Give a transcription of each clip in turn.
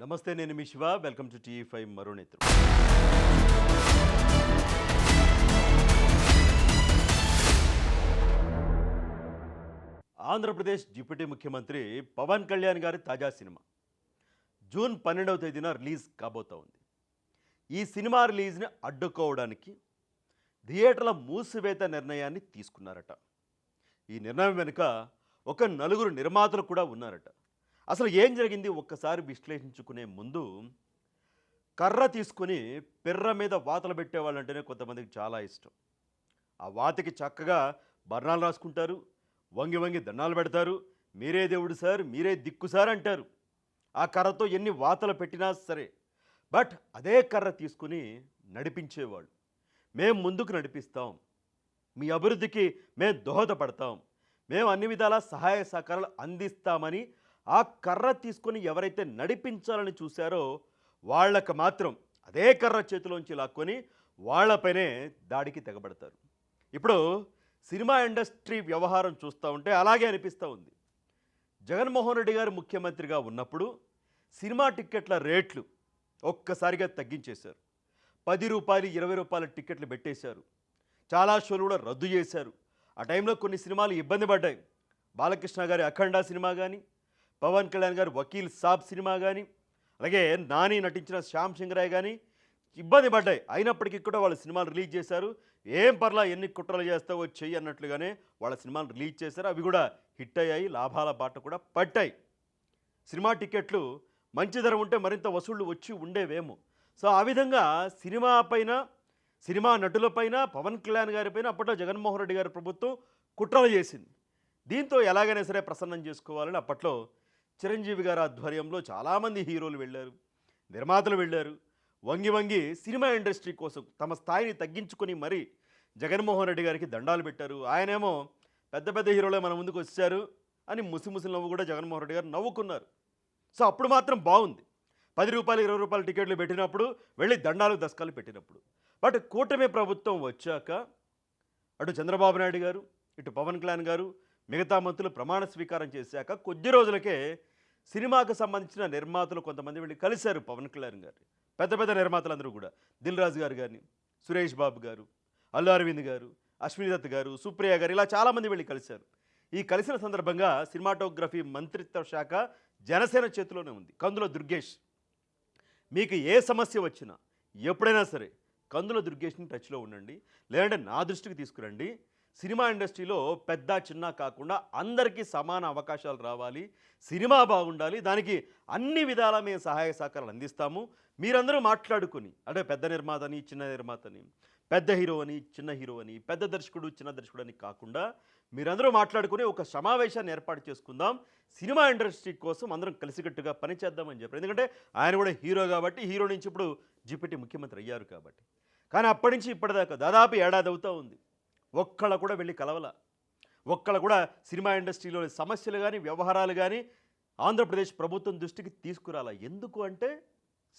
నమస్తే నేను మీ Shiva. Welcome to TV five మరో నేత్రం. ఆంధ్రప్రదేశ్ డిప్యూటీ ముఖ్యమంత్రి పవన్ కళ్యాణ్ గారి తాజా సినిమా. జూన్ పన్నెండవ తేదీన రిలీజ్ కాబోతా ఉంది ఈ సినిమా రిలీజ్ని అడ్డుకోవడానికి థియేటర్ల మూసివేత నిర్ణయాన్ని తీసుకున్నారట. ఈ నిర్ణయం వెనుక ఒక నలుగురు నిర్మాతలు కూడా ఉన్నారట. అసలు ఏం జరిగింది? ఒక్కసారి విశ్లేషించుకునే ముందు కర్ర తీసుకుని పిర్ర మీద వాతలు పెట్టేవాళ్ళంటేనే కొంతమందికి చాలా ఇష్టం. ఆ వాతకి చక్కగా బర్ణాలు రాసుకుంటారు వంగి వంగి దండాలు పెడతారు మీరే దేవుడు సార్ మీరే దిక్కు సార్ అంటారు. ఆ కర్రతో ఎన్ని వాతలు పెట్టినా సరే. బట్ అదే కర్ర తీసుకుని నడిపించేవాళ్ళు. మేము ముందుకు నడిపిస్తాం. మీ అభివృద్ధికి మేము దోహదపడతాం. మేము అన్ని విధాలా సహాయ సహకారాలు అందిస్తామని ఆ కర్ర తీసుకొని ఎవరైతే నడిపించాలని చూశారో వాళ్ళకు మాత్రం అదే కర్ర చేతిలోంచి లాక్కొని వాళ్ళపైనే దాడికి తెగబడతారు. ఇప్పుడు సినిమా ఇండస్ట్రీ వ్యవహారం చూస్తూ ఉంటే అలాగే అనిపిస్తూ ఉంది. జగన్మోహన్ రెడ్డి గారు ముఖ్యమంత్రిగా ఉన్నప్పుడు సినిమా టిక్కెట్ల రేట్లు ఒక్కసారిగా తగ్గించేశారు. పది రూపాయలు ఇరవై రూపాయల టిక్కెట్లు పెట్టేశారు. చాలా షోలు కూడా రద్దు చేశారు. ఆ టైంలో కొన్ని సినిమాలు ఇబ్బంది పడ్డాయి. బాలకృష్ణ గారి అఖండ సినిమా కానీ పవన్ కళ్యాణ్ గారు వకీల్ సాబ్ సినిమా కానీ అలాగే నాని నటించిన శ్యామ్ సింగరాయ్ కానీ ఇబ్బంది పడ్డాయి. అయినప్పటికీ కూడా వాళ్ళ సినిమాలు రిలీజ్ చేశారు. ఏం పర్లా ఎన్ని కుట్రలు చేస్తావో చెయ్యి అన్నట్లుగానే వాళ్ళ సినిమాలు రిలీజ్ చేశారు. అవి కూడా హిట్ అయ్యాయి లాభాల బాట కూడా పట్టాయి సినిమా టికెట్లు మంచి ధర ఉంటే మరింత వసూళ్ళు వచ్చి ఉండేవేమో. సో ఆ విధంగా సినిమా పైన సినిమా నటులపైన పవన్ కళ్యాణ్ గారి పైన అప్పట్లో జగన్మోహన్ రెడ్డి గారి ప్రభుత్వం కుట్రలు చేసింది. దీంతో ఎలాగైనా సరే ప్రసన్నం చేసుకోవాలని అప్పట్లో చిరంజీవి గారి ఆధ్వర్యంలో చాలామంది హీరోలు వెళ్ళారు నిర్మాతలు వెళ్ళారు. వంగి వంగి సినిమా ఇండస్ట్రీ కోసం తమ స్థాయిని తగ్గించుకొని మరీ జగన్మోహన్ రెడ్డి గారికి దండాలు పెట్టారు. ఆయనేమో పెద్ద పెద్ద హీరోలే మన ముందుకు వచ్చారు అని ముసిముసి నవ్వు కూడా జగన్మోహన్ రెడ్డి గారు నవ్వుకున్నారు. సో అప్పుడు మాత్రం బాగుంది. పది రూపాయలు ఇరవై రూపాయల టికెట్లు పెట్టినప్పుడు వెళ్ళి దండాలు దశకాలు పెట్టినప్పుడు. బట్ కూటమి ప్రభుత్వం వచ్చాక అటు చంద్రబాబు నాయుడు గారు ఇటు పవన్ కళ్యాణ్ గారు మిగతా మంత్రులు ప్రమాణ స్వీకారం చేశాక కొద్ది రోజులకే సినిమాకు సంబంధించిన నిర్మాతలు కొంతమంది వెళ్ళి కలిశారు పవన్ కళ్యాణ్ గారు పెద్ద పెద్ద నిర్మాతలందరూ కూడా. దిల్ రాజు గారు కానీ సురేష్ బాబు గారు అల్లు అరవింద్ గారు అశ్విని దత్ గారు సుప్రియ గారు ఇలా చాలామంది వెళ్ళి కలిశారు. ఈ కలిసిన సందర్భంగా సినిమాటోగ్రఫీ మంత్రిత్వ శాఖ జనసేన చేతిలోనే ఉంది. కందుల దుర్గేష్. మీకు ఏ సమస్య వచ్చినా ఎప్పుడైనా సరే కందుల దుర్గేష్ని టచ్లో ఉండండి. లేదంటే నా దృష్టికి తీసుకురండి. సినిమా ఇండస్ట్రీలో పెద్ద చిన్న కాకుండా అందరికీ సమాన అవకాశాలు రావాలి సినిమా బాగుండాలి దానికి అన్ని విధాల మేము సహాయ సహకారాలు అందిస్తాము. మీరందరూ మాట్లాడుకొని అంటే పెద్ద నిర్మాతని చిన్న నిర్మాతని పెద్ద హీరో అని చిన్న హీరో అని పెద్ద దర్శకుడు చిన్న దర్శకుడు అని కాకుండా మీరందరూ మాట్లాడుకుని ఒక సమావేశాన్ని ఏర్పాటు చేసుకుందాం. సినిమా ఇండస్ట్రీ కోసం అందరం కలిసికట్టుగా పనిచేద్దామని చెప్పారు. ఎందుకంటే ఆయన కూడా హీరో కాబట్టి హీరో నుంచి ఇప్పుడు జిపిటి ముఖ్యమంత్రి అయ్యారు కాబట్టి. కానీ అప్పటి నుంచి ఇప్పటిదాకా దాదాపు ఏడాది అవుతూ ఉంది. ఒక్కళ్ళ కూడా వెళ్ళి కలవల. ఒక్కళ్ళ కూడా సినిమా ఇండస్ట్రీలోని సమస్యలు కానీ వ్యవహారాలు కానీ ఆంధ్రప్రదేశ్ ప్రభుత్వం దృష్టికి తీసుకురాల. ఎందుకు అంటే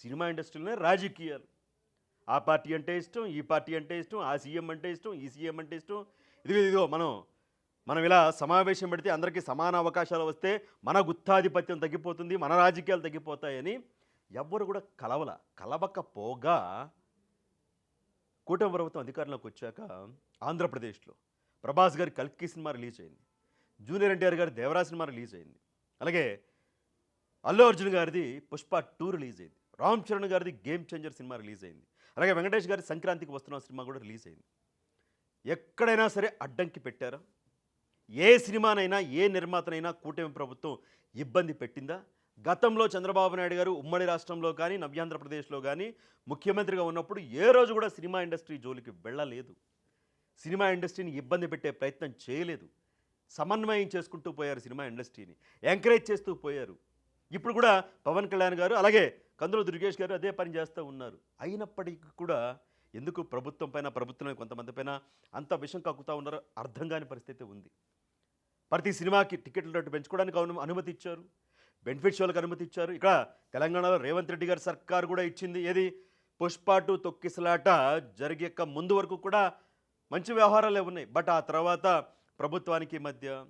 సినిమా ఇండస్ట్రీలోనే రాజకీయాలు. ఆ పార్టీ అంటే ఇష్టం ఈ పార్టీ అంటే ఇష్టం ఆ సీఎం అంటే ఇష్టం ఈ సీఎం అంటే ఇష్టం. ఇదిగో ఇదిగో మనం మనం ఇలా సమావేశం పెడితే అందరికీ సమాన అవకాశాలు వస్తే మన గుత్తాధిపత్యం తగ్గిపోతుంది మన రాజకీయాలు తగ్గిపోతాయని ఎవ్వరు కూడా కలవల. కలవకపోగా కూటమి ప్రభుత్వం అధికారంలోకి వచ్చాక ఆంధ్రప్రదేశ్లో ప్రభాస్ గారి కల్కి సినిమా రిలీజ్ అయింది. జూనియర్ ఎన్టీఆర్ గారి దేవరా సినిమా రిలీజ్ అయింది. అలాగే అల్లు అర్జున్ గారిది పుష్ప టూ రిలీజ్ అయింది. రామ్ చరణ్ గారిది గేమ్ చేంజర్ సినిమా రిలీజ్ అయింది. అలాగే వెంకటేష్ గారి సంక్రాంతికి వస్తున్న సినిమా కూడా రిలీజ్ అయింది. ఎక్కడైనా సరే అడ్డంకి పెట్టారా? ఏ సినిమానైనా ఏ నిర్మాతనైనా కూటమి ప్రభుత్వం ఇబ్బంది పెట్టిందా? గతంలో చంద్రబాబు నాయుడు గారు ఉమ్మడి రాష్ట్రంలో కానీ నవ్యాంధ్రప్రదేశ్లో కానీ ముఖ్యమంత్రిగా ఉన్నప్పుడు ఏ రోజు కూడా సినిమా ఇండస్ట్రీ జోలికి వెళ్ళలేదు. సినిమా ఇండస్ట్రీని ఇబ్బంది పెట్టే ప్రయత్నం చేయలేదు. సమన్వయం చేసుకుంటూ పోయారు సినిమా ఇండస్ట్రీని ఎంకరేజ్ చేస్తూ పోయారు. ఇప్పుడు కూడా పవన్ కళ్యాణ్ గారు అలాగే కందుల దుర్గేష్ గారు అదే పని చేస్తూ ఉన్నారు. అయినప్పటికీ కూడా ఎందుకు ప్రభుత్వం పైన ప్రభుత్వం కొంతమంది పైన అంత విషం కక్కుతూ ఉన్నారో అర్థం కాని పరిస్థితి ఉంది. ప్రతి సినిమాకి టికెట్ల రేటు పెంచుకోవడానికి అను అనుమతి ఇచ్చారు. బెనిఫిట్ షోలకు అనుమతి ఇచ్చారు ఇక్కడ తెలంగాణలో రేవంత్ రెడ్డి గారి సర్కారు కూడా ఇచ్చింది. ఏది? పుష్పాటు తొక్కిసలాట జరిగేక ముందు వరకు కూడా మంచి వ్యవహారాలే ఉన్నాయి. బట్ ఆ తర్వాత ప్రభుత్వానికి మధ్య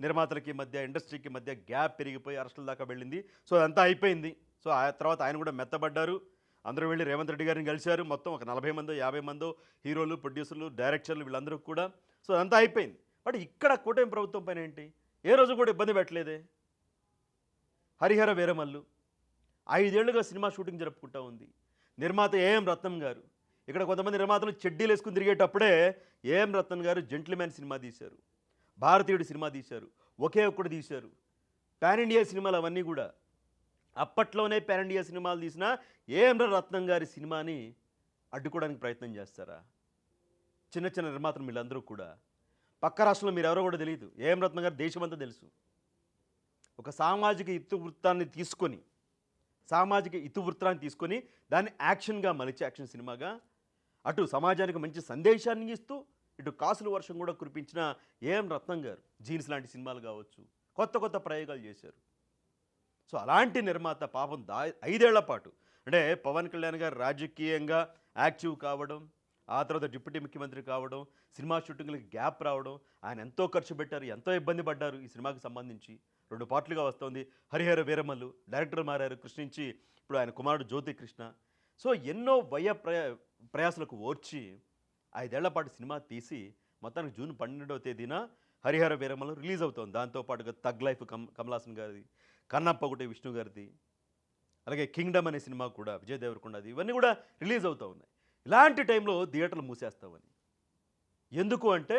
నిర్మాతలకి మధ్య ఇండస్ట్రీకి మధ్య గ్యాప్ పెరిగిపోయి అరెస్టుల దాకా వెళ్ళింది. సో అదంతా అయిపోయింది. సో ఆ తర్వాత ఆయన కూడా మెత్తబడ్డారు. అందరూ వెళ్ళి రేవంత్ రెడ్డి గారిని కలిశారు. మొత్తం ఒక నలభై మందో యాభై మందో హీరోలు ప్రొడ్యూసర్లు డైరెక్టర్లు వీళ్ళందరూ కూడా. సో అదంతా అయిపోయింది. బట్ ఇక్కడ కూటమి ప్రభుత్వం పైన ఏంటి? ఏ రోజు కూడా ఇబ్బంది పెట్టలేదే. హరిహర వీరమల్లు ఐదేళ్ళుగా సినిమా షూటింగ్ జరుపుకుంటా ఉంది. నిర్మాత ఏఎం రత్నం గారు. ఇక్కడ కొంతమంది నిర్మాతలు చెడ్డీలు వేసుకుని తిరిగేటప్పుడే ఏఎం రత్నం గారు జెంట్లీమ్యాన్ సినిమా తీశారు. భారతీయుడు సినిమా తీశారు. ఒకే ఒక్కడు తీశారు. పాన్ ఇండియా సినిమాలు అవన్నీ కూడా. అప్పట్లోనే పాన్ ఇండియా సినిమాలు తీసిన ఏఎం రత్నం గారి సినిమాని అడ్డుకోవడానికి ప్రయత్నం చేస్తారా? చిన్న చిన్న నిర్మాతలు వీళ్ళందరూ కూడా. పక్క రాష్ట్రంలో మీరు ఎవరో కూడా తెలియదు ఏఎం రత్నం గారు దేశమంతా తెలుసు. ఒక సామాజిక ఇతివృత్తాన్ని తీసుకొని సామాజిక ఇతివృత్తాన్ని తీసుకొని దాన్ని యాక్షన్గా మలిచి యాక్షన్ సినిమాగా అటు సమాజానికి మంచి సందేశాన్ని ఇస్తూ ఇటు కాసుల వర్షం కూడా కురిపించిన ఏఎం రత్నం గారు జీన్స్ లాంటి సినిమాలు కావచ్చు కొత్త కొత్త ప్రయోగాలు చేశారు. సో అలాంటి నిర్మాత పాపం దా ఐదేళ్ళ పాటు అంటే పవన్ కళ్యాణ్ గారు రాజకీయంగా యాక్టివ్ కావడం ఆ తర్వాత డిప్యూటీ ముఖ్యమంత్రి కావడం సినిమా షూటింగ్లకు గ్యాప్ రావడం ఆయన ఎంతో ఖర్చు పెట్టారు ఎంతో ఇబ్బంది పడ్డారు ఈ సినిమాకి సంబంధించి. రెండు పార్ట్లుగా వస్తోంది. హరిహర వీరమల్లు డైరెక్టర్ మారారు కృష్ణించి ఇప్పుడు ఆయన కుమారుడు జ్యోతి కృష్ణ సో ఎన్నో వయ ప్రయా ఓర్చి ఐదేళ్ళ పాటు సినిమా తీసి మొత్తానికి జూన్ పన్నెండవ తేదీన హరిహర వీరమల్లు రిలీజ్ అవుతుంది. దాంతోపాటుగా తగ్ లైఫ్ కమ్ కమలాసన్ గారిది కన్నప్ప ఒకటి విష్ణు గారిది అలాగే కింగ్డమ్ అనే సినిమా కూడా విజయ్ దేవరకొండది ఇవన్నీ కూడా రిలీజ్ అవుతూ ఉన్నాయి. ఇలాంటి టైంలో థియేటర్లు మూసేస్తామని ఎందుకు అంటే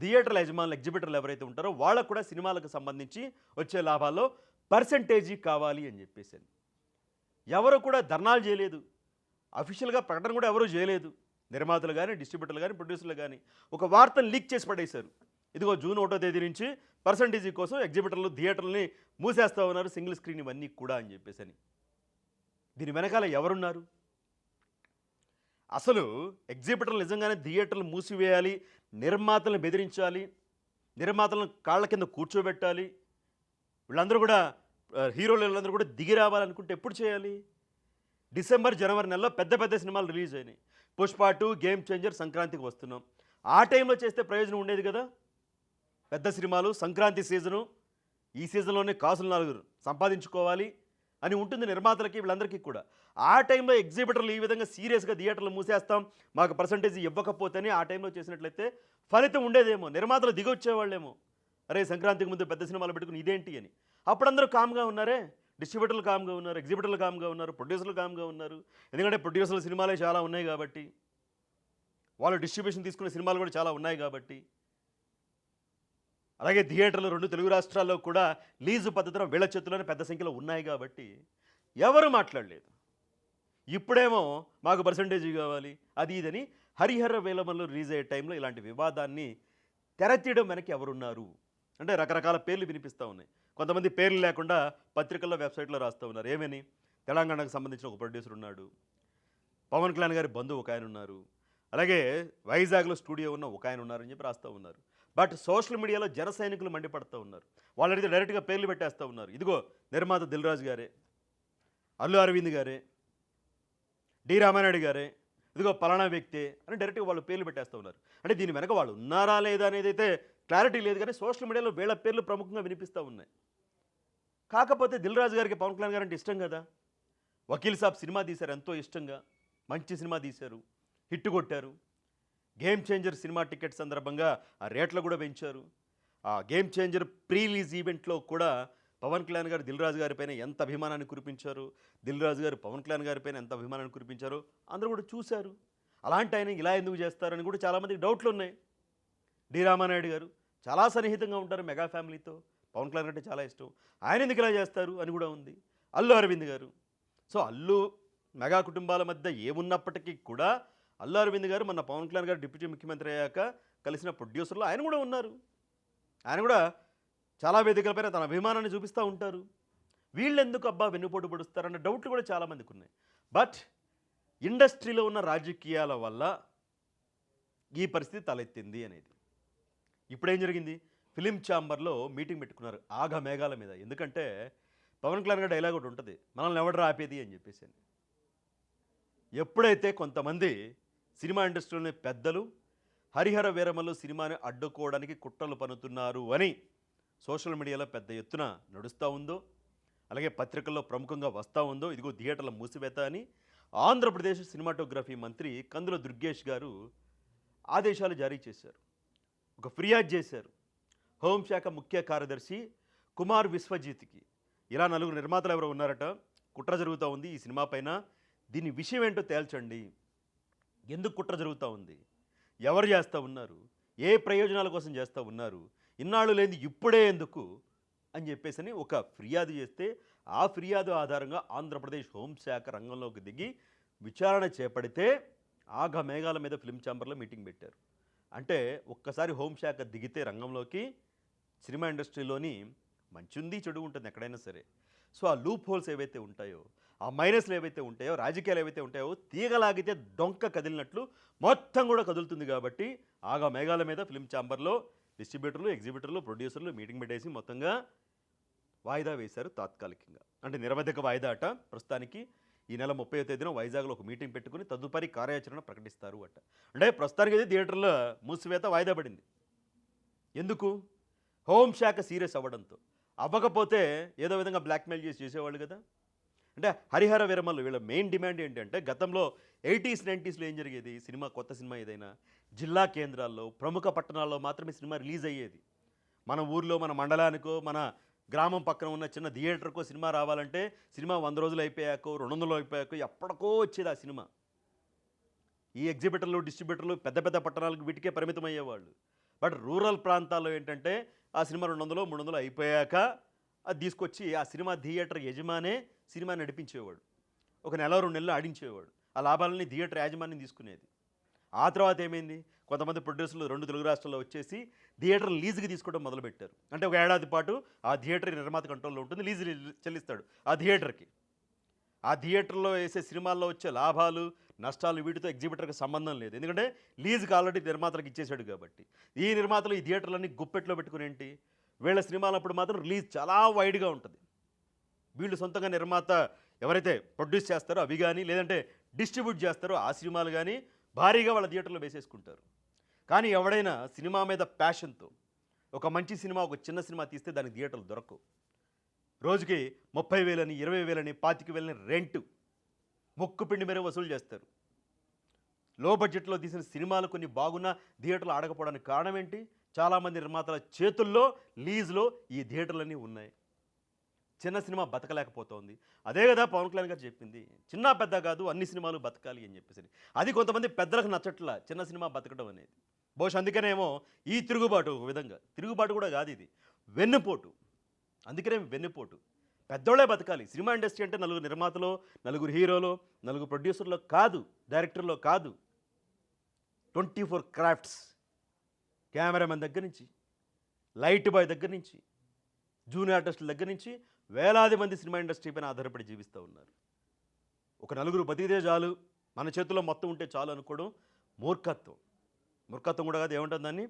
థియేటర్ల యజమానులు ఎగ్జిబిటర్లు ఎవరైతే ఉంటారో వాళ్ళకు కూడా సినిమాలకు సంబంధించి వచ్చే లాభాల్లో పర్సంటేజీ కావాలి అని చెప్పేసి ఎవరు కూడా ధర్నాలు చేయలేదు. అఫీషియల్గా ప్రకటన కూడా ఎవరూ చేయలేదు. నిర్మాతలు కానీ డిస్ట్రిబ్యూటర్లు కానీ ప్రొడ్యూసర్లు కానీ ఒక వార్తను లీక్ చేసి పడేశారు. ఇదిగో జూన్ ఒకటో తేదీ నుంచి పర్సంటేజీ కోసం ఎగ్జిబిటర్లు థియేటర్లని మూసేస్తా ఉన్నారు సింగిల్ స్క్రీన్ ఇవన్నీ కూడా అని చెప్పేసి అని. దీని వెనకాల ఎవరున్నారు? అసలు ఎగ్జిబిటర్లు నిజంగానే థియేటర్లు మూసివేయాలి నిర్మాతలను బెదిరించాలి నిర్మాతలను కాళ్ళ కింద కూర్చోబెట్టాలి వీళ్ళందరూ కూడా హీరోలు వీళ్ళందరూ కూడా దిగి రావాలనుకుంటే ఎప్పుడు చేయాలి? డిసెంబర్ జనవరి నెలలో పెద్ద పెద్ద సినిమాలు రిలీజ్ అయినాయి. పుష్ప టూ గేమ్ చేంజర్ సంక్రాంతికి వస్తున్నాం. ఆ టైంలో చేస్తే ప్రయోజనం ఉండేది కదా? పెద్ద సినిమాలు సంక్రాంతి సీజను ఈ సీజన్లోనే కాసులు నలుగురు సంపాదించుకోవాలి. అని ఉంటుంది నిర్మాతలకి వీళ్ళందరికీ కూడా. ఆ టైంలో ఎగ్జిబిటర్లు ఈ విధంగా సీరియస్గా థియేటర్లు మూసేస్తాం మాకు పర్సంటేజ్ ఇవ్వకపోతేనే ఆ టైంలో చేసినట్లయితే ఫలితం ఉండేదేమో. నిర్మాతలు దిగొచ్చేవాళ్ళేమో. అరే సంక్రాంతికి ముందు పెద్ద సినిమాలు పెట్టుకుని ఇదేంటి అని. అప్పుడందరూ కామ్గా ఉన్నారే? డిస్ట్రిబ్యూటర్లు కామ్గా ఉన్నారు ఎగ్జిబిటర్లు కామ్గా ఉన్నారు ప్రొడ్యూసర్లు కామ్గా ఉన్నారు. ఎందుకంటే ప్రొడ్యూసర్ల సినిమాలే చాలా ఉన్నాయి కాబట్టి. వాళ్ళు డిస్ట్రిబ్యూషన్ తీసుకునే సినిమాలు కూడా చాలా ఉన్నాయి కాబట్టి. అలాగే థియేటర్లు రెండు తెలుగు రాష్ట్రాల్లో కూడా లీజు పద్ధతిలో వీళ్ళ చేతుల్లోనే పెద్ద సంఖ్యలో ఉన్నాయి కాబట్టి ఎవరు మాట్లాడలేదు. ఇప్పుడేమో మాకు పర్సంటేజ్ కావాలి అది ఇదని హరిహర వేలమల్లు రిలీజ్ అయ్యే టైంలో ఇలాంటి వివాదాన్ని తెరతీయడం వెనక్కి ఎవరున్నారు? అంటే రకరకాల పేర్లు వినిపిస్తూ ఉన్నాయి. కొంతమంది పేర్లు లేకుండా పత్రికల్లో వెబ్సైట్లో రాస్తూ ఉన్నారు. ఏమని? తెలంగాణకు సంబంధించిన ఒక ప్రొడ్యూసర్ ఉన్నాడు. పవన్ కళ్యాణ్ గారి బంధువు ఒక ఆయన ఉన్నారు. అలాగే వైజాగ్లో స్టూడియో ఉన్న ఒక ఆయన ఉన్నారని చెప్పి రాస్తూ ఉన్నారు. బట్ సోషల్ మీడియాలో జన సైనికులు మండిపడుతూ ఉన్నారు. వాళ్ళు అడిగితే డైరెక్ట్గా పేర్లు పెట్టేస్తూ ఉన్నారు. ఇదిగో నిర్మాత దిల్రాజు గారే అల్లు అరవింద్ గారే డి రామానాయుడు గారే ఇదిగో పలానా వ్యక్తి అని డైరెక్ట్గా వాళ్ళు పేర్లు పెట్టేస్తూ ఉన్నారు. అంటే దీని వెనక వాళ్ళు ఉన్నారా లేదా అనేది అయితే క్లారిటీ లేదు కానీ సోషల్ మీడియాలో వీళ్ళ పేర్లు ప్రముఖంగా వినిపిస్తూ ఉన్నాయి. కాకపోతే దిల్ రాజు గారికి పవన్ కళ్యాణ్ గారు అంటే ఇష్టం కదా? వకీల్ సాబ్ సినిమా తీశారు ఎంతో ఇష్టంగా. మంచి సినిమా తీశారు హిట్ కొట్టారు. గేమ్ చేంజర్ సినిమా టికెట్ సందర్భంగా ఆ రేట్లు కూడా పెంచారు. ఆ గేమ్ చేంజర్ ప్రీలీజ్ ఈవెంట్లో కూడా పవన్ కళ్యాణ్ గారు దిల్ రాజు గారి పైన ఎంత అభిమానాన్ని కురిపించారు? దిల్ రాజు గారు పవన్ కళ్యాణ్ గారి పైన ఎంత అభిమానాన్ని కురిపించారు? అందరూ కూడా చూశారు. అలాంటి ఆయన ఇలా ఎందుకు చేస్తారని కూడా చాలామందికి డౌట్లు ఉన్నాయి. డి రామానాయుడు గారు చాలా సన్నిహితంగా ఉంటారు మెగా ఫ్యామిలీతో. పవన్ కళ్యాణ్ అంటే చాలా ఇష్టం. ఆయన ఎందుకు ఇలా చేస్తారు అని కూడా ఉంది. అల్లు అరవింద్ గారు. సో అల్లు మెగా కుటుంబాల మధ్య ఏమున్నప్పటికీ కూడా అల్లు అరవింద్ గారు మన పవన్ కళ్యాణ్ గారు డిప్యూటీ ముఖ్యమంత్రి అయ్యాక కలిసిన ప్రొడ్యూసర్లు ఆయన కూడా ఉన్నారు. ఆయన కూడా చాలా వేదికలపైన తన అభిమానాన్ని చూపిస్తూ ఉంటారు. వీళ్ళు ఎందుకు అబ్బా వెన్నుపోటు పొడుస్తారన్న డౌట్లు కూడా చాలామందికి ఉన్నాయి. బట్ ఇండస్ట్రీలో ఉన్న రాజకీయాల వల్ల ఈ పరిస్థితి తలెత్తింది అనేది. ఇప్పుడేం జరిగింది? ఫిలిం ఛాంబర్లో మీటింగ్ పెట్టుకున్నారు ఆగ మేఘాల మీద. ఎందుకంటే పవన్ కళ్యాణ్ గారి డైలాగ్ ఒకటి ఉంటుంది మనల్ని ఎవడు ఆపేది? అని చెప్పేసి ఎప్పుడైతే కొంతమంది సినిమా ఇండస్ట్రీలోని పెద్దలు హరిహర వీరమల్లు సినిమాని అడ్డుకోవడానికి కుట్రలు పనుతున్నారు అని సోషల్ మీడియాలో పెద్ద ఎత్తున నడుస్తూ ఉందో అలాగే పత్రికల్లో ప్రముఖంగా వస్తూ ఉందో ఇదిగో థియేటర్ల మూసివేత అని ఆంధ్రప్రదేశ్ సినిమాటోగ్రఫీ మంత్రి కందుల దుర్గేష్ గారు ఆదేశాలు జారీ చేశారు. ఒక ఫిర్యాదు చేశారు. హోంశాఖ ముఖ్య కార్యదర్శి కుమార్ విశ్వజిత్కి. ఇలా నలుగురు నిర్మాతలు ఎవరో ఉన్నారట. కుట్ర జరుగుతూ ఉంది ఈ సినిమా పైన. దీని విషయం ఏంటో తేల్చండి. ఎందుకు కుట్ర జరుగుతూ ఉంది? ఎవరు చేస్తూ ఉన్నారు? ఏ ప్రయోజనాల కోసం చేస్తూ ఉన్నారు? ఇన్నాళ్ళు లేని ఇప్పుడే ఎందుకు? అని చెప్పేసి ఒక ఫిర్యాదు చేస్తే ఆ ఫిర్యాదు ఆధారంగా ఆంధ్రప్రదేశ్ హోంశాఖ రంగంలోకి దిగి విచారణ చేపడితే ఆగ మేఘాల మీద ఫిల్మ్ ఛాంబర్లో మీటింగ్ పెట్టారు. అంటే ఒక్కసారి హోంశాఖ దిగితే రంగంలోకి సినిమా ఇండస్ట్రీలోని మంచి ఉంది చెడు ఉంటుంది ఎక్కడైనా సరే. సో ఆ లూప్ హోల్స్ ఏవైతే ఉంటాయో ఆ మైనస్లు ఏవైతే ఉంటాయో రాజకీయాలు ఏవైతే ఉంటాయో తీగలాగితే డొంక కదిలినట్లు మొత్తం కూడా కదులుతుంది కాబట్టి ఆగా మేఘాల మీద ఫిల్మ్ ఛాంబర్లో డిస్ట్రిబ్యూటర్లు ఎగ్జిబిటర్లు ప్రొడ్యూసర్లు మీటింగ్ పెట్టేసి మొత్తంగా వాయిదా వేశారు తాత్కాలికంగా. అంటే నిరవధిక వాయిదా అట. ప్రస్తుతానికి ఈ నెల ముప్పై తేదీన వైజాగ్లో ఒక మీటింగ్ పెట్టుకుని తదుపరి కార్యాచరణ ప్రకటిస్తారు అట. అంటే ప్రస్తుతానికి అయితే థియేటర్లో మూసివేత వాయిదా పడింది. ఎందుకు? హోంశాఖ సీరియస్ అవ్వడంతో. అవ్వకపోతే ఏదో విధంగా బ్లాక్మెయిల్ చేసి చేసేవాళ్ళు కదా. అంటే హరిహర విరమలు వీళ్ళ మెయిన్ డిమాండ్ ఏంటంటే గతంలో ఎయిటీస్ నైంటీస్లో ఏం జరిగేది? సినిమా కొత్త సినిమా ఏదైనా జిల్లా కేంద్రాల్లో ప్రముఖ పట్టణాల్లో మాత్రమే సినిమా రిలీజ్ అయ్యేది. మన ఊర్లో మన మండలానికో మన గ్రామం పక్కన ఉన్న చిన్న థియేటర్కో సినిమా రావాలంటే సినిమా వంద రోజులు అయిపోయాకో రెండు వందలు అయిపోయాకో ఎప్పటికో వచ్చేది ఆ సినిమా. ఈ ఎగ్జిబిటర్లు డిస్ట్రిబ్యూటర్లు పెద్ద పెద్ద పట్టణాలకు వీటికే పరిమితం అయ్యేవాళ్ళు బట్ రూరల్ ప్రాంతాల్లో ఏంటంటే ఆ సినిమా రెండు వందలు మూడు వందలు అయిపోయాక అది తీసుకొచ్చి ఆ సినిమా థియేటర్ యజమానే సినిమా నడిపించేవాడు. ఒక నెల రెండు నెలలు ఆడించేవాడు. ఆ లాభాలని థియేటర్ యాజమాన్యం తీసుకునేది. ఆ తర్వాత ఏమైంది? కొంతమంది ప్రొడ్యూసర్లు రెండు తెలుగు రాష్ట్రాల్లో వచ్చేసి థియేటర్ లీజుకి తీసుకోవడం మొదలుపెట్టారు. అంటే ఒక ఏడాది పాటు ఆ థియేటర్ నిర్మాత కంట్రోల్లో ఉంటుంది లీజు చెల్లిస్తాడు ఆ థియేటర్కి. ఆ థియేటర్లో వేసే సినిమాల్లో వచ్చే లాభాలు నష్టాలు వీటితో ఎగ్జిబిటర్కి సంబంధం లేదు. ఎందుకంటే లీజుకి ఆల్రెడీ నిర్మాతలకు ఇచ్చేశాడు కాబట్టి. ఈ నిర్మాతలు ఈ థియేటర్లన్నీ గుప్పెట్లో పెట్టుకుని ఏంటి? వీళ్ళ సినిమాలప్పుడు మాత్రం రిలీజ్ చాలా వైడ్గా ఉంటుంది. వీళ్ళు సొంతంగా నిర్మాత ఎవరైతే ప్రొడ్యూస్ చేస్తారో అవి కానీ లేదంటే డిస్ట్రిబ్యూట్ చేస్తారో ఆ సినిమాలు కానీ భారీగా వాళ్ళ థియేటర్లో వేసేసుకుంటారు. కానీ ఎవడైనా సినిమా మీద ప్యాషన్తో ఒక మంచి సినిమా ఒక చిన్న సినిమా తీస్తే దానికి థియేటర్లు దొరకవు. రోజుకి ముప్పై వేలని ఇరవై వేలని పాతిక వేలని రెంట్ ముక్కు పిండి మేర వసూలు చేస్తారు. లో బడ్జెట్లో తీసిన సినిమాలు కొన్ని బాగున్న థియేటర్లు ఆడకపోవడానికి కారణం ఏంటి? చాలామంది నిర్మాతల చేతుల్లో లీజ్లో ఈ థియేటర్లన్నీ ఉన్నాయి. చిన్న సినిమా బతకలేకపోతోంది. అదే కదా పవన్ కళ్యాణ్ గారు చెప్పింది. చిన్న పెద్ద కాదు అన్ని సినిమాలు బతకాలి అని చెప్పేసి. అది కొంతమంది పెద్దలకు నచ్చట్లా చిన్న సినిమా బతకడం అనేది. బహుశా అందుకనేమో ఈ తిరుగుబాటు ఒక విధంగా. తిరుగుబాటు కూడా కాదు ఇది. వెన్నుపోటు. అందుకనే వెన్నుపోటు. పెద్దోళ్ళే బతకాలి. సినిమా ఇండస్ట్రీ అంటే నలుగురు నిర్మాతలో నలుగురు హీరోలో నలుగురు ప్రొడ్యూసర్లో కాదు డైరెక్టర్లో కాదు. Twenty four crafts. కెమెరామెన్ దగ్గర నుంచి లైట్ బాయ్ దగ్గర నుంచి జూనియర్ ఆర్టిస్టుల దగ్గర నుంచి వేలాది మంది సినిమా ఇండస్ట్రీ పైన ఆధారపడి జీవిస్తూ ఉన్నారు. ఒక నలుగురు బతికితే చాలు మన చేతిలో మొత్తం ఉంటే చాలు అనుకోవడం మూర్ఖత్వం. మూర్ఖత్వం కూడా కాదు ఏమంటారు దాన్ని?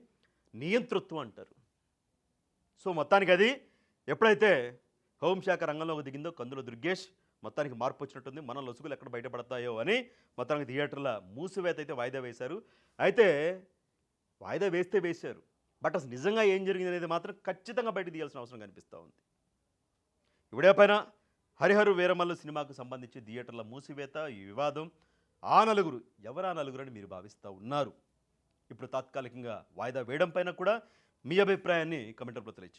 నియంతృత్వం అంటారు. సో మొత్తానికి అది ఎప్పుడైతే హోంశాఖ రంగంలోకి దిగిందో కందుల దుర్గేష్ మొత్తానికి మార్పు వచ్చినట్టుంది. మన లొసుగులు ఎక్కడ బయటపడతాయో అని మొత్తానికి థియేటర్ల మూసివేత అయితే వాయిదా వేశారు. అయితే వాయిదా వేస్తే వేశారు. బట్ అసలు నిజంగా ఏం జరిగింది అనేది మాత్రం ఖచ్చితంగా బయట తీయాల్సిన అవసరం కనిపిస్తూ ఉంది. ఇవిడే పైన హరిహరు వీరమల్లు సినిమాకు సంబంధించి థియేటర్ల మూసివేత ఈ వివాదం ఆ నలుగురు ఎవరా నలుగురు అని మీరు భావిస్తూ ఉన్నారు. ఇప్పుడు తాత్కాలికంగా వాయిదా వేయడం పైన కూడా మీ అభిప్రాయాన్ని కమెంటర్ తెలియచేయండి.